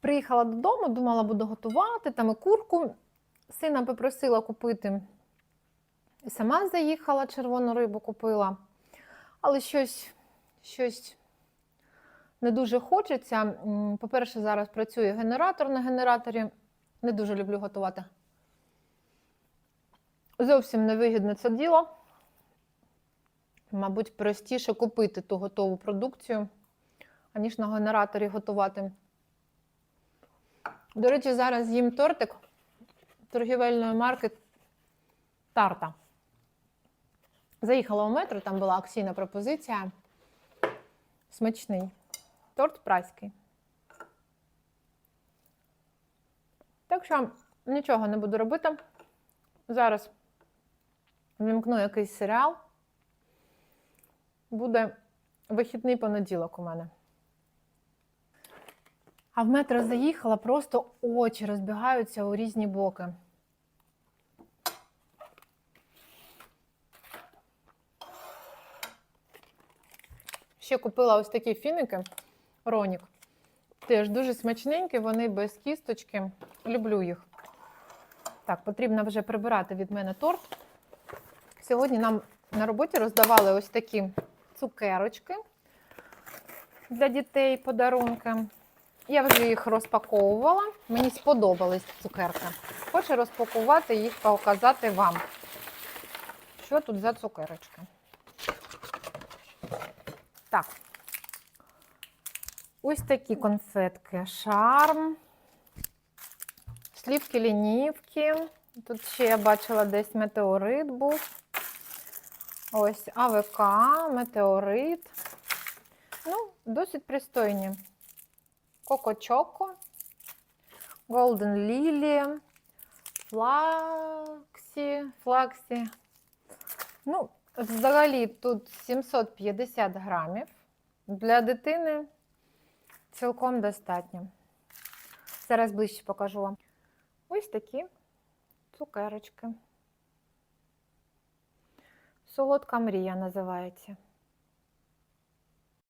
Приїхала додому, думала, буду готувати там і курку. Сина попросила купити. І сама заїхала, червону рибу купила. Але щось, щось не дуже хочеться. По-перше, зараз працює генератор на генераторі. Не дуже люблю готувати. Зовсім невигідне це діло. Мабуть, простіше купити ту готову продукцію, аніж на генераторі готувати. До речі, зараз їм тортик торгівельної марки Тарта. Заїхала у метро, там була акційна пропозиція. Смачний. Торт праський. Так що нічого не буду робити. Зараз вімкну якийсь серіал. Буде вихідний понеділок у мене. А в метро заїхала, просто очі розбігаються у різні боки. Ще купила ось такі фіники Ронік. Теж дуже смачненькі, вони без кісточки. Люблю їх. Так, потрібно вже прибирати від мене торт. Сьогодні нам на роботі роздавали ось такі цукерочки для дітей подарунки. Я вже їх розпаковувала. Мені сподобались цукерки. Хочу розпакувати їх, показати вам. Що тут за цукерочки? Так. Ось такі конфетки. Шарм. Слівки лінівки. Тут ще я бачила десь метеорит був. Ось АВК, метеорит. Ну, досить пристойні. Коко Чоко, Golden Lily, Флаксі, Флаксі. Ну, взагалі тут 750 грамів. Для дитини цілком достатньо. Зараз ближче покажу вам. Ось такі цукерочки. Солодка мрія називається.